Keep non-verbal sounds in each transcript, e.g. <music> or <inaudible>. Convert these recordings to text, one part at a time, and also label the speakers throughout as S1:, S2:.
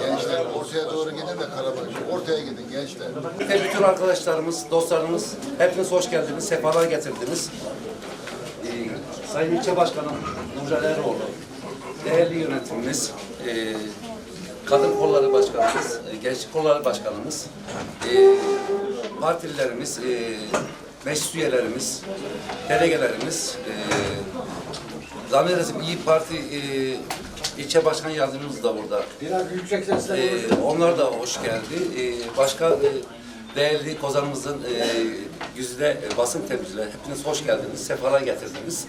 S1: Gençler ortaya doğru gidin de kalabalık. Ortaya gidin gençler.
S2: Ve bütün arkadaşlarımız, dostlarımız hepiniz hoş geldiniz, sefalar getirdiniz. Ee, Sayın İlçe Başkanım Nurcan Eroğlu, değerli yönetimimiz, e, Kadın Kolları Başkanımız, e, Gençlik Kolları Başkanımız, e, partililerimiz, e, meclis üyelerimiz, delegelerimiz, e, zannedersem İyi Parti e, ilçe başkan yardımcımız da burada.
S3: Biraz yüksek sesle
S2: Ee, onlar da hoş geldi. Ee, başka e, değerli kozanımızın e, yüzde e, basın temsilcileri hepiniz hoş geldiniz, sefalar getirdiniz.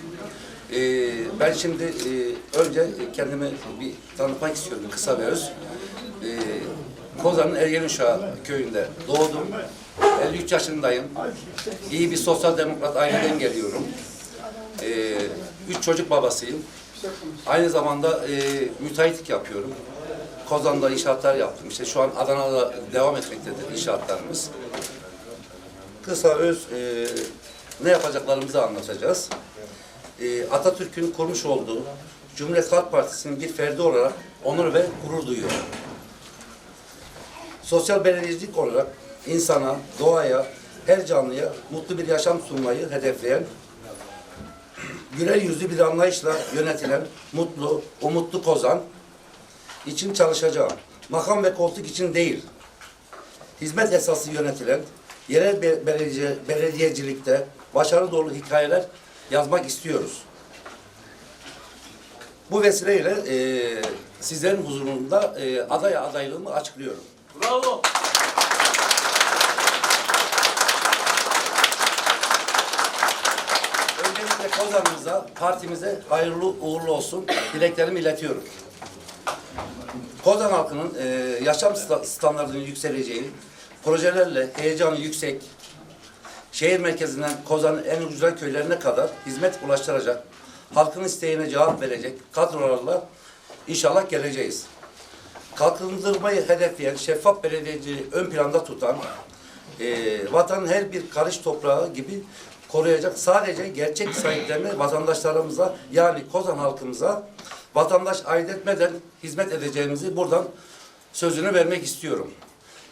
S2: Ee, ben şimdi e, önce kendimi bir tanıtmak istiyorum kısa ve öz. Ee, Kozan'ın Ergenuşağı köyünde doğdum. 53 yaşındayım. İyi bir sosyal demokrat aileden geliyorum. Ee, üç çocuk babasıyım. Aynı zamanda e, müteahhitlik yapıyorum. Kozan'da inşaatlar yaptım. İşte şu an Adana'da devam etmektedir inşaatlarımız. Kısa öz e, ne yapacaklarımızı anlatacağız. E, Atatürk'ün kurmuş olduğu Cumhuriyet Halk Partisi'nin bir ferdi olarak onur ve gurur duyuyorum. Sosyal belediyecilik olarak insana, doğaya, her canlıya mutlu bir yaşam sunmayı hedefleyen güler yüzlü bir anlayışla yönetilen mutlu, umutlu Kozan için çalışacağım. Makam ve koltuk için değil, hizmet esası yönetilen yerel be- belediye, belediyecilikte başarı dolu hikayeler yazmak istiyoruz. Bu vesileyle e, sizlerin huzurunda e, aday adaylığımı açıklıyorum.
S4: Bravo.
S2: Kozan'ımıza, partimize hayırlı uğurlu olsun dileklerimi iletiyorum. Kozan halkının e, yaşam sta- standartının yükseleceği, projelerle heyecanı yüksek, şehir merkezinden Kozan'ın en ucuz köylerine kadar hizmet ulaştıracak, halkın isteğine cevap verecek kadrolarla inşallah geleceğiz. Kalkındırmayı hedefleyen şeffaf belediyeciliği ön planda tutan, e, vatanın her bir karış toprağı gibi koruyacak sadece gerçek sahiplerini vatandaşlarımıza yani Kozan halkımıza vatandaş ayırt etmeden hizmet edeceğimizi buradan sözünü vermek istiyorum.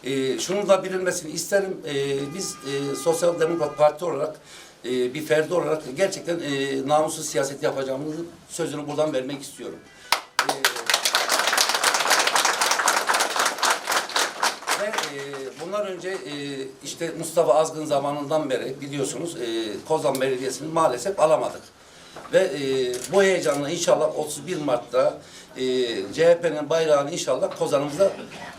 S2: E, şunu da bilinmesini isterim. E, biz e, Sosyal Demokrat Parti olarak e, bir ferdi olarak gerçekten e, namussuz siyaset yapacağımızı sözünü buradan vermek istiyorum. E, Ve e, bundan önce e, işte Mustafa Azgın zamanından beri biliyorsunuz e, Kozan Belediyesi'ni maalesef alamadık. Ve e, bu heyecanla inşallah 31 Mart'ta e, CHP'nin bayrağını inşallah Kozan'ımıza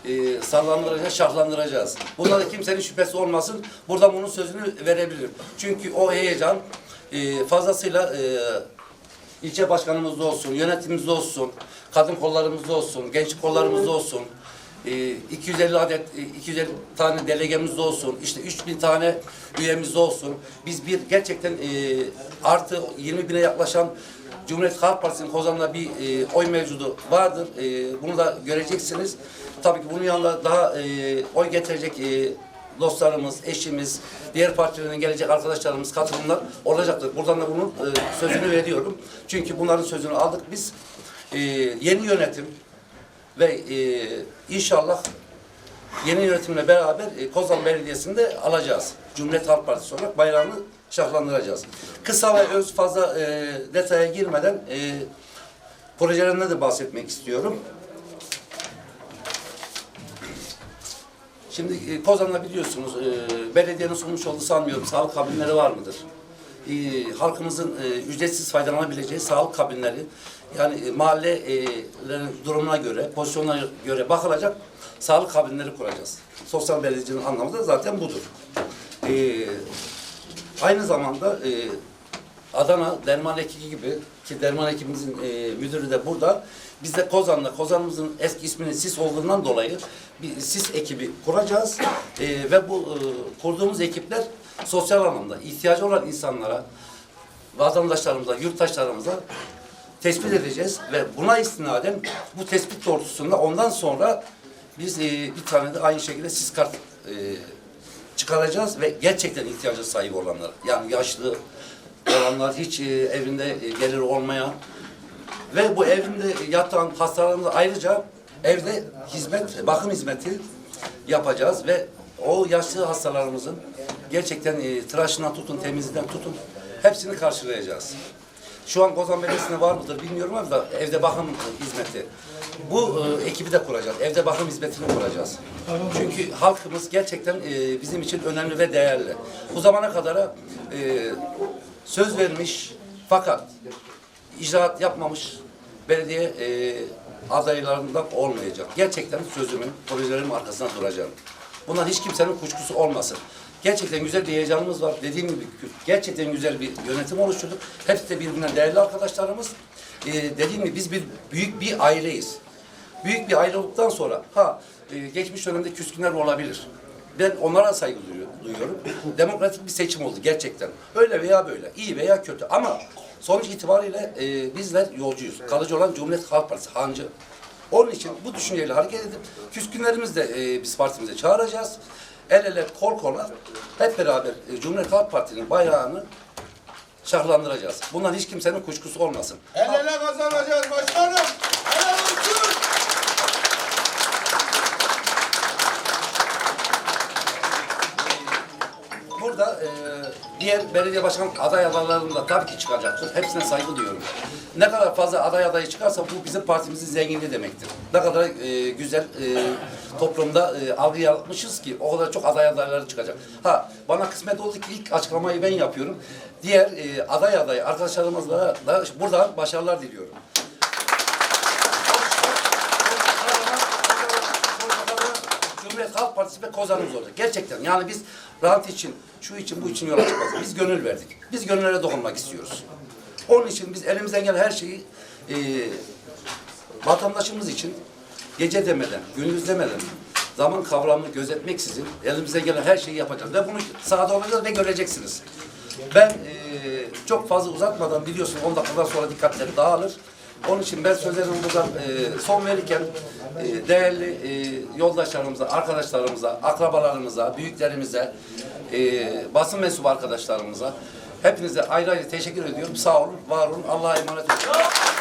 S2: e, sallandıracağız, şahlandıracağız. Bunda da kimsenin şüphesi olmasın. Buradan bunun sözünü verebilirim. Çünkü o heyecan e, fazlasıyla e, ilçe başkanımızda olsun, yönetimimizde olsun, kadın kollarımızda olsun, genç kollarımızda olsun, e, 250 adet, e, 250 tane delegemizde olsun, işte 3000 tane üyemizde olsun. Biz bir gerçekten e, artı 20 bine yaklaşan Cumhuriyet Halk Partisi'nin Kozan'da bir e, oy mevcudu vardır. E, bunu da göreceksiniz. Tabii ki bunun yanında daha e, oy getirecek e, dostlarımız, eşimiz, diğer partilerden gelecek arkadaşlarımız, katılımlar olacaktır. Buradan da bunun e, sözünü veriyorum. Çünkü bunların sözünü aldık biz. E, yeni yönetim ve e, inşallah yeni yönetimle beraber e, Kozan Belediyesi'nde alacağız. Cumhuriyet Halk Partisi olarak bayrağını şahlandıracağız. Kısa ve öz fazla e, detaya girmeden e, projelerinden de bahsetmek istiyorum. Şimdi e, Kozan'da biliyorsunuz e, belediyenin sunmuş olduğu sanmıyorum sağlık kabinleri var mıdır? E, halkımızın e, ücretsiz faydalanabileceği sağlık kabinleri yani e, mahallelerin durumuna göre, pozisyonuna göre bakılacak sağlık kabinleri kuracağız. Sosyal belediyecinin anlamı da zaten budur. E, aynı zamanda e, Adana Derman Ekiki gibi ki Derman ekibimizin e, müdürü de burada. Biz de Kozan'da, Kozan'ımızın eski isminin SIS olduğundan dolayı bir SIS ekibi kuracağız. E, ve bu e, kurduğumuz ekipler sosyal anlamda ihtiyacı olan insanlara, vatandaşlarımıza, yurttaşlarımıza tespit edeceğiz ve buna istinaden bu tespit doğrultusunda ondan sonra biz e, bir tane de aynı şekilde SIS kart e, çıkaracağız ve gerçekten ihtiyacı sahibi olanlar yani yaşlı olanlar hiç e, evinde e, gelir olmayan ve bu evinde yatan hastalarımız ayrıca evde hizmet, bakım hizmeti yapacağız ve o yaşlı hastalarımızın gerçekten e, tıraşından tutun, temizliğinden tutun hepsini karşılayacağız. Şu an Kozan Belediyesi'nde var mıdır bilmiyorum ama evde bakım hizmeti. Bu e, ekibi de kuracağız. Evde bakım hizmetini kuracağız. Çünkü halkımız gerçekten e, bizim için önemli ve değerli. Bu zamana kadar e, söz vermiş fakat icraat yapmamış belediye e, adaylarından olmayacak. Gerçekten sözümün, projelerin arkasında duracağım. Bundan hiç kimsenin kuşkusu olmasın. Gerçekten güzel bir heyecanımız var. Dediğim gibi gerçekten güzel bir yönetim oluşturduk. Hepsi de birbirinden değerli arkadaşlarımız. E, dediğim gibi biz bir büyük bir aileyiz. Büyük bir aile olduktan sonra ha e, geçmiş dönemde küskünler olabilir. Ben onlara saygı duyuyor- duyuyorum. <coughs> Demokratik bir seçim oldu gerçekten. Öyle veya böyle, iyi veya kötü ama sonuç itibariyle e, bizler yolcuyuz. Kalıcı olan Cumhuriyet Halk Partisi, hancı. Onun için bu düşünceyle hareket edip küskünlerimizi de e, biz partimize çağıracağız. El ele, kol kola hep beraber e, Cumhuriyet Halk Partisi'nin bayrağını şahlandıracağız. Bundan hiç kimsenin kuşkusu olmasın.
S3: El ele kazanacağız başkanım. Helal olsun.
S2: Burada e, diğer belediye başkan aday adaylarının da tabii ki çıkacaktır. Hepsine saygı duyuyorum. Ne kadar fazla aday adayı çıkarsa bu bizim partimizin zenginliği demektir. Ne kadar e, güzel e, toplumda e, algı yaratmışız ki o kadar çok aday adayları çıkacak. Ha bana kısmet oldu ki ilk açıklamayı ben yapıyorum. Diğer e, aday aday arkadaşlarımızla da buradan başarılar diliyorum. Cumhuriyet Halk Partisi ve Kozan'ımız olacak. Gerçekten yani biz rant için, şu için, bu için yola çıkmaz. Biz gönül verdik. Biz gönüllere dokunmak istiyoruz. Onun için biz elimizden gelen her şeyi e, vatandaşımız için gece demeden, gündüz demeden zaman kavramını gözetmeksizin elimizden gelen her şeyi yapacağız. Ve bunu sahada olacağız ve göreceksiniz. Ben e, çok fazla uzatmadan biliyorsun 10 dakikadan sonra dikkatleri dağılır. Onun için ben sözlerimi buradan e, son verirken e, değerli e, yoldaşlarımıza, arkadaşlarımıza, akrabalarımıza, büyüklerimize, e, basın mensubu arkadaşlarımıza hepinize ayrı ayrı teşekkür ediyorum. Sağ olun, var olun. Allah'a emanet olun.